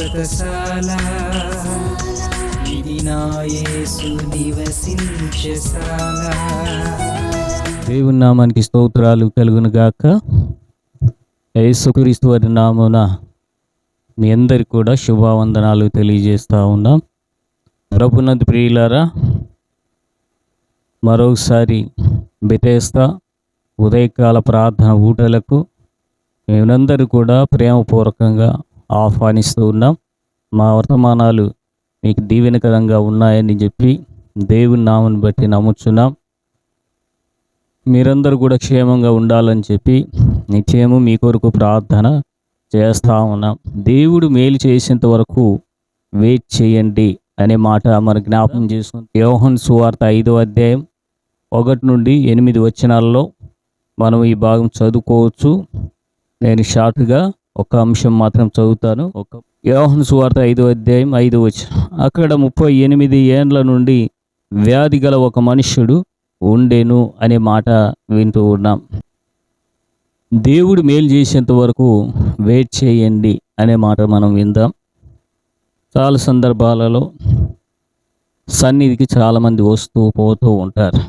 వ్రతశాల ఇది నివసించశాల దేవుని నామానికి స్తోత్రాలు కలుగును గాక. యేసుక్రీస్తు వారి నామున మీ అందరికి కూడా శుభావందనాలు తెలియజేస్తూ ఉన్నాం. ప్రభునందు ప్రియులారా మరోసారి బెతేస్తా ఉదయకాల ప్రార్థన ఊటలకు మేమందరూ కూడా ప్రేమపూర్వకంగా ఆహ్వానిస్తూ ఉన్నాం. మా వర్తమానాలు మీకు దీవెనకరంగా ఉన్నాయని చెప్పి దేవుని నామను బట్టి నమ్ముచున్నాం. మీరందరూ కూడా క్షేమంగా ఉండాలని చెప్పి నిత్యము మీ కొరకు ప్రార్థన చేస్తా ఉన్నాం. దేవుడు మేలు చేసేంత వరకు వెయిట్ చేయండి అనే మాట మన జ్ఞాపకం చేసుకుంది యోహన్ సువార్త ఐదో అధ్యాయం ఒకటి నుండి ఎనిమిది వచనాల్లో మనం ఈ భాగం చదువుకోవచ్చు. నేను షార్ట్గా ఒక అంశం మాత్రం చదువుతాను. ఒక యోహన్ సువార్త ఐదో అధ్యాయం ఐదో వచ్చిన అక్కడ ముప్పై ఎనిమిది ఏండ్ల నుండి వ్యాధి గల ఒక మనుష్యుడు ఉండేను అనే మాట వింటూ ఉన్నాం. దేవుడు మేలు చేసేంత వరకు వెయిట్ చేయండి అనే మాట మనం విందాం. చాలా సందర్భాలలో సన్నిధికి చాలామంది వస్తూ పోతూ ఉంటారు.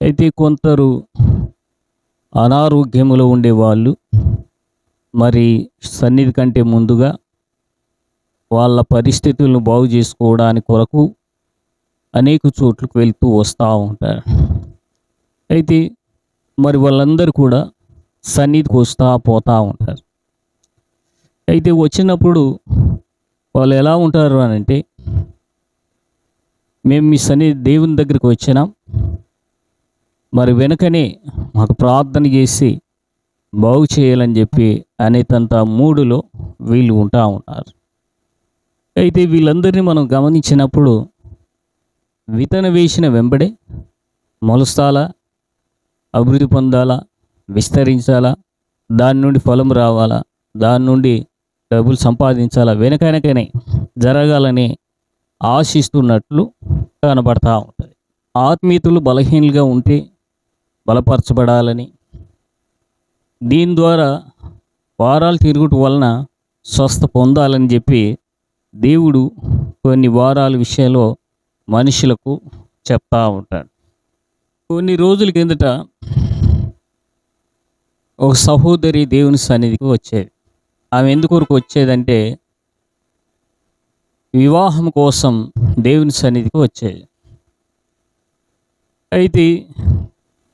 అయితే కొందరు అనారోగ్యములో ఉండేవాళ్ళు మరి సన్నిధి కంటే ముందుగా వాళ్ళ పరిస్థితులను బాగు చేసుకోవడానికి కొరకు అనేక చోట్లకు వెళ్తూ వస్తూ ఉంటారు. అయితే మరి వాళ్ళందరూ కూడా సన్నిధికి వస్తూ పోతూ ఉంటారు. అయితే వచ్చినప్పుడు వాళ్ళు ఎలా ఉంటారు అని అంటే మేము మీ సన్నిధి దేవుని దగ్గరికి వచ్చినాం. మరి వెనుకనే మాకు ప్రార్థన చేసి బాగు చేయాలని చెప్పి అనేతంత మూడులో వీళ్ళు ఉంటా ఉన్నారు. అయితే వీళ్ళందరినీ మనం గమనించినప్పుడు విత్తన వేసిన వెంబడే మొలుస్తాలా అభివృద్ధి పొందాలా విస్తరించాలా దాని నుండి ఫలం రావాలా దాని నుండి డబ్బులు సంపాదించాలా వెనకనకనే జరగాలని ఆశిస్తున్నట్లు కనబడతా ఉంటుంది. ఆత్మీయతలు బలహీనలుగా ఉంటే బలపరచబడాలని దీని ద్వారా వారాలు తిరుగుట వలన స్వస్థ పొందాలని చెప్పి దేవుడు కొన్ని వారాల విషయంలో మనుషులకు చెప్తా ఉంటాడు. కొన్ని రోజుల కిందట ఒక సహోదరి దేవుని సన్నిధికి వచ్చేది. ఆమె ఎందుకొరకు వచ్చేదంటే వివాహం కోసం దేవుని సన్నిధికి వచ్చేది. అయితే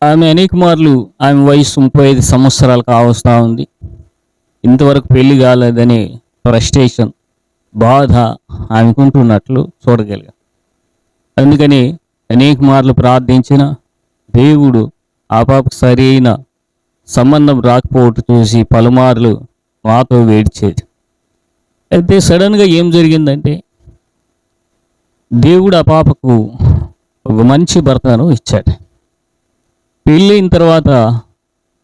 ఆమె అనేక మార్లు ఆమె వయసు ముప్పై ఐదు సంవత్సరాలు కావస్తూ ఉంది. ఇంతవరకు పెళ్ళి కాలేదని ఫ్రస్ట్రేషన్ బాధ ఆమెకుంటున్నట్లు చూడగలిగా. అందుకని అనేక మార్లు ప్రార్థించిన దేవుడు ఆ పాపకు సరైన సంబంధం రాకపోవటం చూసి పలుమార్లు మాతో వేడిచేది. అయితే సడన్గా ఏం జరిగిందంటే దేవుడు ఆ పాపకు ఒక మంచి భర్తను ఇచ్చాడు. పెళ్ళైన తర్వాత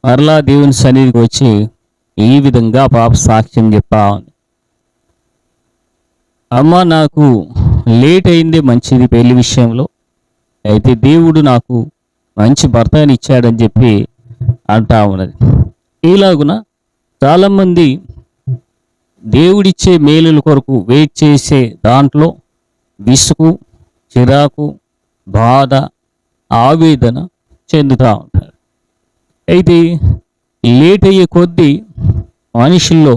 మరలా దేవుని సన్నిధికి వచ్చి ఈ విధంగా పాప సాక్ష్యం చెప్పా ఉంది. అమ్మ నాకు లేట్ అయిందే మంచిది పెళ్ళి విషయంలో. అయితే దేవుడు నాకు మంచి భర్తని ఇచ్చాడని చెప్పి అంటా ఉన్నది. ఇలాగున చాలామంది దేవుడిచ్చే మేలుల కొరకు వెయిట్ చేసే దాంట్లో విసుగు చిరాకు బాధ ఆవేదన చెందుతూ ఉంటారు. అయితే లేట్ అయ్యే కొద్దీ మనుషుల్లో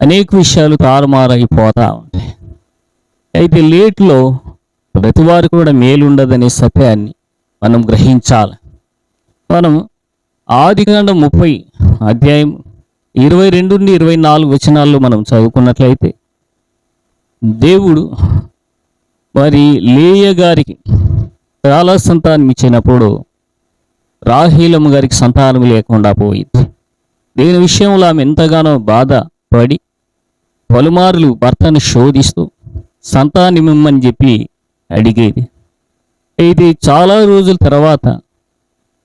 అనేక విషయాలు తారుమారైపోతూ ఉంటాయి. అయితే లేట్లో ప్రతి వారు కూడా మేలుండదనే సత్యాన్ని మనం గ్రహించాలి. మనం ఆదికాండం ముప్పై అధ్యాయం ఇరవై రెండు నుండి ఇరవై నాలుగు వచనాల్లో మనం చదువుకున్నట్లయితే దేవుడు మరి లేయ గారికి చాలా సంతానం ఇచ్చినప్పుడు రాహీలమ్మ గారికి సంతానం లేకుండా పోయింది. దీని విషయంలో ఆమె ఎంతగానో బాధపడి పలుమార్లు భర్తను శోధిస్తూ సంతానమిమ్మని చెప్పి అడిగేది. అయితే చాలా రోజుల తర్వాత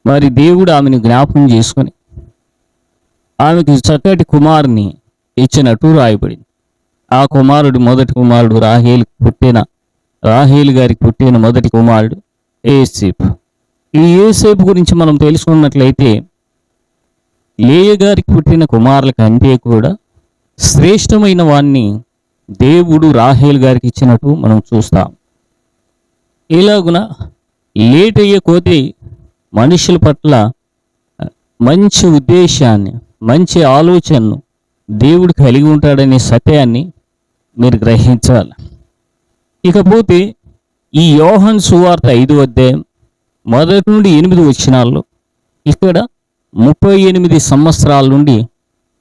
మరి దేవుడు ఆమెను జ్ఞాపకం చేసుకొని ఆమెకు చక్కటి కుమారుని ఇచ్చినట్టు రాయబడింది. ఆ కుమారుడు మొదటి కుమారుడు రాహేల్ పుట్టిన రాహేల్ గారికి పుట్టిన మొదటి కుమారుడు ఏసేపు. ఈ ఏసేపు గురించి మనం తెలుసుకున్నట్లయితే లేయ గారికి పుట్టిన కుమారుల కంటే కూడా శ్రేష్టమైన వాణ్ణి దేవుడు రాహేల్ గారికి ఇచ్చినట్టు మనం చూస్తాం. ఇలాగున లేట్ అయ్యే కొద్దీ మనుషుల పట్ల మంచి ఉద్దేశాన్ని మంచి ఆలోచనను దేవుడు కలిగి ఉంటాడనే సత్యాన్ని మీరు గ్రహించాలి. ఇకపోతే ఈ యోహన్ సువార్త ఐదు అధ్యాయం మొదటి నుండి ఎనిమిది వచ్చినాల్లో ఇక్కడ ముప్పై ఎనిమిది సంవత్సరాల నుండి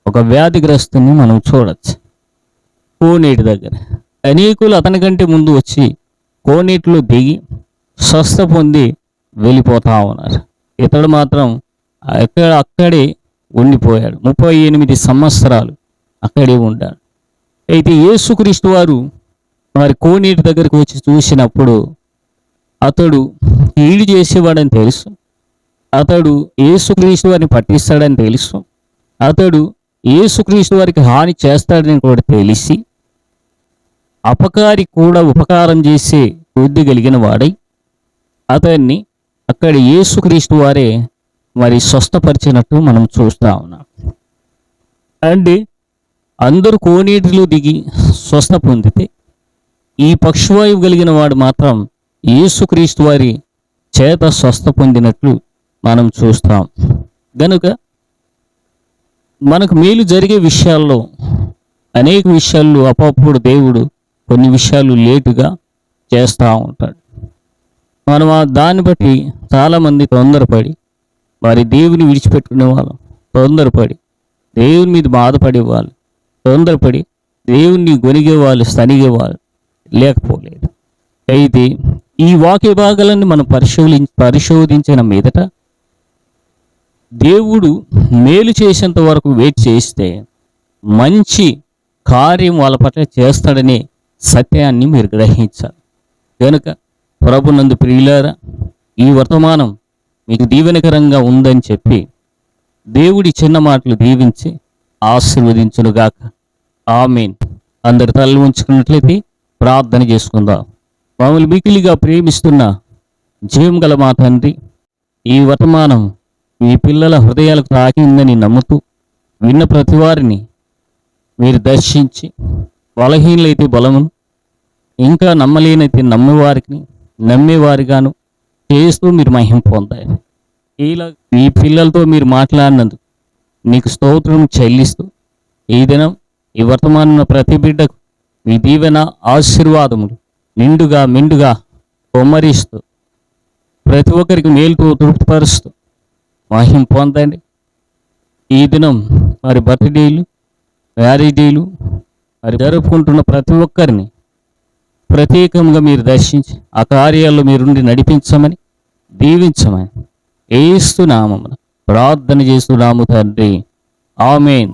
ఒక వ్యాధిగ్రస్తుని మనం చూడవచ్చు కోనేటి దగ్గర. అనేకులు అతని కంటే ముందు వచ్చి కోనేటిలో దిగి స్వస్థ పొంది వెళ్ళిపోతా ఉన్నారు. ఇతడు మాత్రం అక్కడ అక్కడే ఉండిపోయాడు. ముప్పై ఎనిమిది సంవత్సరాలు అక్కడే ఉంటాడు అయితే యేసుక్రీస్తు వారు మరి కోనేటి దగ్గరికి వచ్చి చూసినప్పుడు అతడు కీడు చేసేవాడని తెలుసు. అతడు ఏసుక్రీస్తు వారిని పట్టిస్తాడని తెలుసు. అతడు ఏసుక్రీస్తు వారికి హాని చేస్తాడని కూడా తెలిసి అపకారి కూడా ఉపకారం చేసే బుద్ధి కలిగిన వాడై అతన్ని అక్కడ ఏసుక్రీస్తు వారే మరి స్వస్థపరిచినట్టు మనం చూస్తా ఉన్నాం. అండ్ అందరూ కోనేటిలో దిగి స్వస్థ పొందితే ఈ పక్షవాయువు కలిగిన వాడు మాత్రం ఏసుక్రీస్తు వారి చేత స్వస్థ పొందినట్లు మనం చూస్తాం. గనుక మనకు మేలు జరిగే విషయాల్లో అనేక విషయాల్లో అపప్పుడు దేవుడు కొన్ని విషయాలు లేటుగా చేస్తూ ఉంటాడు. మనం ఆ దాన్ని బట్టి చాలామంది తొందరపడి వారి దేవుని విడిచిపెట్టుకునే వాళ్ళం తొందరపడి దేవుని మీద బాధపడే వాళ్ళు తొందరపడి దేవుణ్ణి గొనిగేవాళ్ళు వాళ్ళు వాళ్ళు లేకపోలేదు. అయితే ఈ వాక్య భాగాలను మనం పరిశోధించి పరిశోధించిన మీదట దేవుడు మేలు చేసేంత వరకు వెయిట్ చేస్తే మంచి కార్యం వాళ్ళ పట్ల చేస్తాడనే సత్యాన్ని మీరు గ్రహించాలి. కనుక ప్రభునందు ప్రియులారా ఈ వర్తమానం మీకు దీవెనకరంగా ఉందని చెప్పి దేవుడి చిన్న మాటలు దీవించి ఆశీర్వదించునుగాక. ఆమెన్. అందరి తల్లి ఉంచుకున్నట్లయితే ప్రార్థన చేసుకుందాం. మమ్మల్ని మిగిలిగా ప్రేమిస్తున్న జీవం గల మా తండ్రి ఈ వర్తమానం మీ పిల్లల హృదయాలకు తాకిందని నమ్ముతూ విన్న ప్రతి వారిని మీరు దర్శించి బలహీనలైతే బలమును ఇంకా నమ్మలేనైతే నమ్మేవారికి నమ్మేవారిగాను చేస్తూ మీరు మహిం పొందాలి. ఇలా మీ పిల్లలతో మీరు మాట్లాడినందుకు నీకు స్తోత్రం చెల్లిస్తూ ఈ దినం ఈ వర్తమానం ప్రతి బిడ్డకు మీ దీవెన ఆశీర్వాదములు. నిండుగా మిండుగా కొమ్మరిస్తూ ప్రతి ఒక్కరికి మేలుకు తృప్తిపరుస్తూ మహిం పొందండి. ఈ దినం మరి బర్త్డేలు మ్యారేజీలు మరి జరుపుకుంటున్న ప్రతి ఒక్కరిని ప్రత్యేకంగా మీరు దర్శించి ఆ కార్యాల్లో మీరుండి నడిపించమని దీవించమని ఏస్తున్నామని ప్రార్థన చేస్తున్నాము తండ్రి. ఆమెన్.